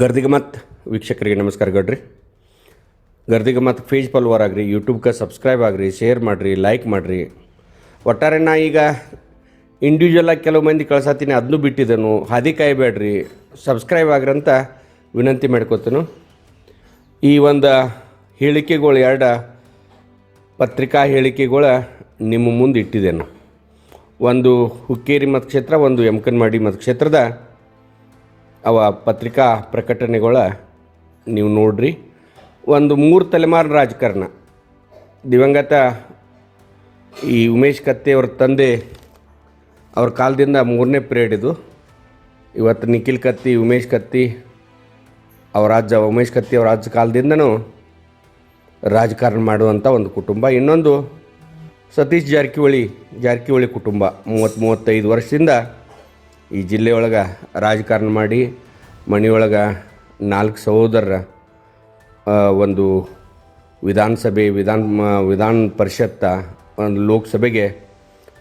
ಗರ್ದಿಗ ಮತ್ತು ವೀಕ್ಷಕರಿಗೆ ನಮಸ್ಕಾರ ಗಡ್ರಿ. ಗರ್ದಿಗ ಮತ್ತು ಫೇಜ್ ಫಾಲೋವರ್ ಆಗ್ರಿ ಯೂಟ್ಯೂಬ್ಗೆ ಸಬ್ಸ್ಕ್ರೈಬ್ ಆಗ್ರಿ ಶೇರ್ ಮಾಡಿರಿ ಲೈಕ್ ಮಾಡಿರಿ. ಒಟ್ಟಾರೆ ನಾ ಈಗ ಇಂಡಿವಿಜುವಲಾಗಿ ಕೆಲವು ಮಂದಿ ಕಳ್ಸಾತೀನಿ ಅದನ್ನೂ ಬಿಟ್ಟಿದ್ದನು ಹಾದಿ ಕಾಯಬೇಡ್ರಿ ಸಬ್ಸ್ಕ್ರೈಬ್ ಆಗ್ರಿ ಅಂತ ವಿನಂತಿ ಮಾಡ್ಕೊತನು. ಈ ಒಂದು ಹೇಳಿಕೆಗಳು, ಎರಡು ಪತ್ರಿಕಾ ಹೇಳಿಕೆಗಳ ನಿಮ್ಮ ಮುಂದೆ ಇಟ್ಟಿದ್ದೇನೆ. ಒಂದು ಹುಕ್ಕೇರಿ ಮತಕ್ಷೇತ್ರ ಒಂದು ಯಮಕನ್ಮಾಡಿ ಮತಕ್ಷೇತ್ರದ ಅವ ಪತ್ರಿಕಾ ಪ್ರಕಟಣೆಗಳ ನೀವು ನೋಡ್ರಿ. ಒಂದು ಮೂರು ತಲೆಮಾರು ರಾಜಕಾರಣ. ದಿವಂಗತ ಈ ಉಮೇಶ್ ಕತ್ತೆಯವ್ರ ತಂದೆ ಅವ್ರ ಕಾಲದಿಂದ ಮೂರನೇ ಪಿರಿಯಡ್ ಇದು. ಇವತ್ತು ನಿಖಿಲ್ ಕತ್ತಿ, ಉಮೇಶ್ ಕತ್ತಿ, ಅವ್ರ ರಾಜ್ಯ ಉಮೇಶ್ ಕತ್ತಿ ಅವ್ರ ರಾಜ್ಯ ಕಾಲದಿಂದನೂ ರಾಜಕಾರಣ ಮಾಡುವಂಥ ಒಂದು ಕುಟುಂಬ. ಇನ್ನೊಂದು ಸತೀಶ್ ಜಾರಕಿಹೊಳಿ ಜಾರಕಿಹೊಳಿ ಕುಟುಂಬ. ಮೂವತ್ತು ಮೂವತ್ತೈದು ವರ್ಷದಿಂದ ಈ ಜಿಲ್ಲೆಯೊಳಗೆ ರಾಜಕಾರಣ ಮಾಡಿ ಮನೆಯೊಳಗೆ ನಾಲ್ಕು ಸಹೋದರರ ಒಂದು ವಿಧಾನಸಭೆ, ವಿಧಾನ ವಿಧಾನ ಪರಿಷತ್ತ, ಒಂದು ಲೋಕಸಭೆಗೆ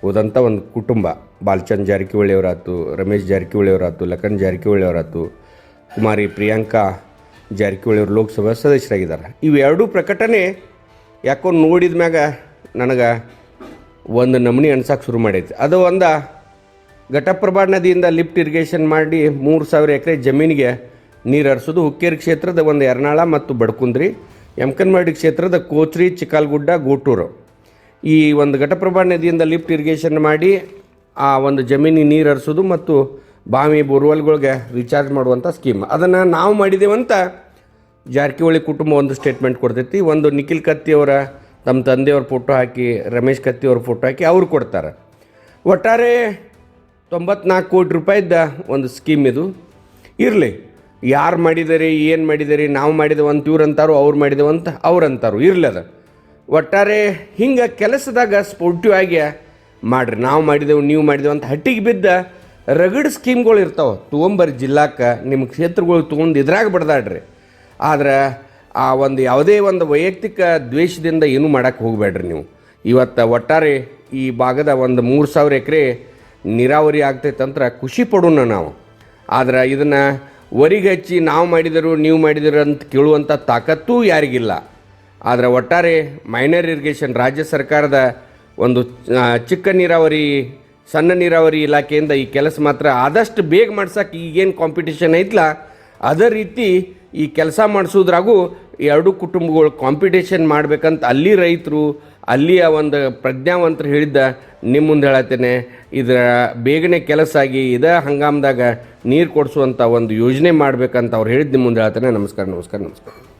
ಹೋದಂಥ ಒಂದು ಕುಟುಂಬ. ಬಾಲ್ಚಂದ್ ಜಾರಕಿಹೊಳಿ ಅವರಾತು ರಮೇಶ್ ಜಾರಕಿಹೊಳಿ ಅವರಾತು ಲಖನ್ ಜಾರಕಿಹೊಳಿ ಅವರಾತು ಕುಮಾರಿ ಪ್ರಿಯಾಂಕಾ ಜಾರಕಿಹೊಳಿ ಅವರು ಲೋಕಸಭಾ ಸದಸ್ಯರಾಗಿದ್ದಾರೆ. ಇವೆರಡೂ ಪ್ರಕಟಣೆ ಯಾಕೋ ನೋಡಿದ ಮ್ಯಾಗ ನನಗೆ ಒಂದು ನಮೂನಿ ಅನ್ಸಕ್ಕೆ ಶುರು ಮಾಡೈತಿ. ಅದು ಒಂದು ಘಟಪ್ರಭಾ ನದಿಯಿಂದ ಲಿಫ್ಟ್ ಇರಿಗೇಷನ್ ಮಾಡಿ ಮೂರು ಸಾವಿರ ಎಕರೆ ಜಮೀನಿಗೆ ನೀರು ಹರಿಸೋದು ಹುಕ್ಕೇರಿ ಕ್ಷೇತ್ರದ ಒಂದು ಎರ್ನಾಳ ಮತ್ತು ಬಡ್ಕುಂದ್ರಿ ಯಮಕನ್ಮಾಡಿ ಕ್ಷೇತ್ರದ ಕೋಚ್ರಿ ಚಿಕ್ಕಲ್ಗುಡ್ಡ, ಗೋಟೂರು. ಈ ಒಂದು ಘಟಪ್ರಭಾ ನದಿಯಿಂದ ಲಿಫ್ಟ್ ಇರಿಗೇಷನ್ ಮಾಡಿ ಆ ಒಂದು ಜಮೀನಿಗೆ ನೀರು ಹರಿಸೋದು ಮತ್ತು ಬಾವಿ ಬೋರ್ವೆಲ್ಗಳಿಗೆ ರೀಚಾರ್ಜ್ ಮಾಡುವಂಥ ಸ್ಕೀಮ್ ಅದನ್ನು ನಾವು ಮಾಡಿದ್ದೇವಂತ ಜಾರಕಿಹೊಳಿ ಕುಟುಂಬ ಒಂದು ಸ್ಟೇಟ್ಮೆಂಟ್ ಕೊಡ್ತೈತಿ. ಒಂದು ನಿಖಿಲ್ ಕತ್ತಿಯವರ ತಮ್ಮ ತಂದೆಯವ್ರ ಫೋಟೋ ಹಾಕಿ, ರಮೇಶ್ ಕತ್ತಿಯವ್ರ ಫೋಟೋ ಹಾಕಿ ಅವರು ಕೊಡ್ತಾರೆ. ಒಟ್ಟಾರೆ ತೊಂಬತ್ನಾಲ್ಕು ಕೋಟಿ ರೂಪಾಯಿದ್ದ ಒಂದು ಸ್ಕೀಮ್ ಇದು. ಇರಲಿ, ಯಾರು ಮಾಡಿದಾರೆ, ಏನು ಮಾಡಿದಾರೆ, ನಾವು ಮಾಡಿದೆವು ಅಂತ ಇವ್ರು ಅಂತಾರೋ ಅವ್ರು ಮಾಡಿದೆವು ಅಂತ ಅವ್ರು ಅಂತಾರೋ, ಇರಲಿ ಅದು. ಒಟ್ಟಾರೆ ಹಿಂಗೆ ಕೆಲಸದಾಗ ಸ್ಪೋರ್ಟಿವ್ ಆಗಿ ಮಾಡ್ರಿ, ನಾವು ಮಾಡಿದೆವು, ನೀವು ಮಾಡಿದೆವು ಅಂತ ಹಟ್ಟಿಗೆ ಬಿದ್ದ ರಗಡ್ ಸ್ಕೀಮ್ಗಳು ಇರ್ತಾವೆ. ತೊಗೊಂಬರ್ರಿ ಜಿಲ್ಲಾಕ್ಕೆ ನಿಮ್ಮ ಕ್ಷೇತ್ರಗಳು ತೊಗೊಂಡು ಇದ್ರಾಗ ಬಿಡ್ದಾಡ್ರಿ. ಆದ್ರೆ ಆ ಒಂದು ಯಾವುದೇ ಒಂದು ವೈಯಕ್ತಿಕ ದ್ವೇಷದಿಂದ ಏನೂ ಮಾಡೋಕ್ಕೆ ಹೋಗಬೇಡ್ರಿ ನೀವು. ಇವತ್ತು ಒಟ್ಟಾರೆ ಈ ಭಾಗದ ಒಂದು ಮೂರು ಸಾವಿರ ಎಕರೆ ನೀರಾವರಿ ಆಗ್ತೈತಂದ್ರೆ ಖುಷಿ ಪಡೋಣ ನಾವು. ಆದರೆ ಇದನ್ನು ವರಿಗೆ ಹಚ್ಚಿ ನಾವು ಮಾಡಿದರು ನೀವು ಮಾಡಿದರು ಅಂತ ಕೇಳುವಂಥ ತಾಕತ್ತೂ ಯಾರಿಗಿಲ್ಲ. ಆದರೆ ಒಟ್ಟಾರೆ ಮೈನರ್ ಇರಿಗೇಷನ್ ರಾಜ್ಯ ಸರ್ಕಾರದ ಒಂದು ಚಿಕ್ಕ ನೀರಾವರಿ, ಸಣ್ಣ ನೀರಾವರಿ ಇಲಾಖೆಯಿಂದ ಈ ಕೆಲಸ ಮಾತ್ರ ಆದಷ್ಟು ಬೇಗ ಮಾಡ್ಸೋಕ್ಕೆ ಈಗೇನು ಕಾಂಪಿಟೇಷನ್ ಐತಲ್ಲ ಅದೇ ರೀತಿ ಈ ಕೆಲಸ ಮಾಡಿಸೋದ್ರಾಗೂ ಎರಡು ಕುಟುಂಬಗಳು ಕಾಂಪಿಟೇಷನ್ ಮಾಡ್ಬೇಕಂತ ಅಲ್ಲಿ ರೈತರು, ಅಲ್ಲಿಯ ಒಂದು ಪ್ರಜ್ಞಾವಂತರು ಹೇಳಿದ್ದ ನಿಮ್ಮ ಮುಂದೆ ಹೇಳತ್ತೇನೆ, ಇದರ ಬೇಗನೆ ಕೆಲಸ ಆಗಿ ಇದೇ ಹಂಗಾಮದಾಗ ನೀರು ಕೊಡಿಸುವಂಥ ಒಂದು ಯೋಜನೆ ಮಾಡಬೇಕಂತ ಅವ್ರು ಹೇಳಿದ್ದು ನಿಮ್ಮ ಮುಂದೆ ಹೇಳ್ತೇನೆ ನಮಸ್ಕಾರ ನಮಸ್ಕಾರ ನಮಸ್ಕಾರ.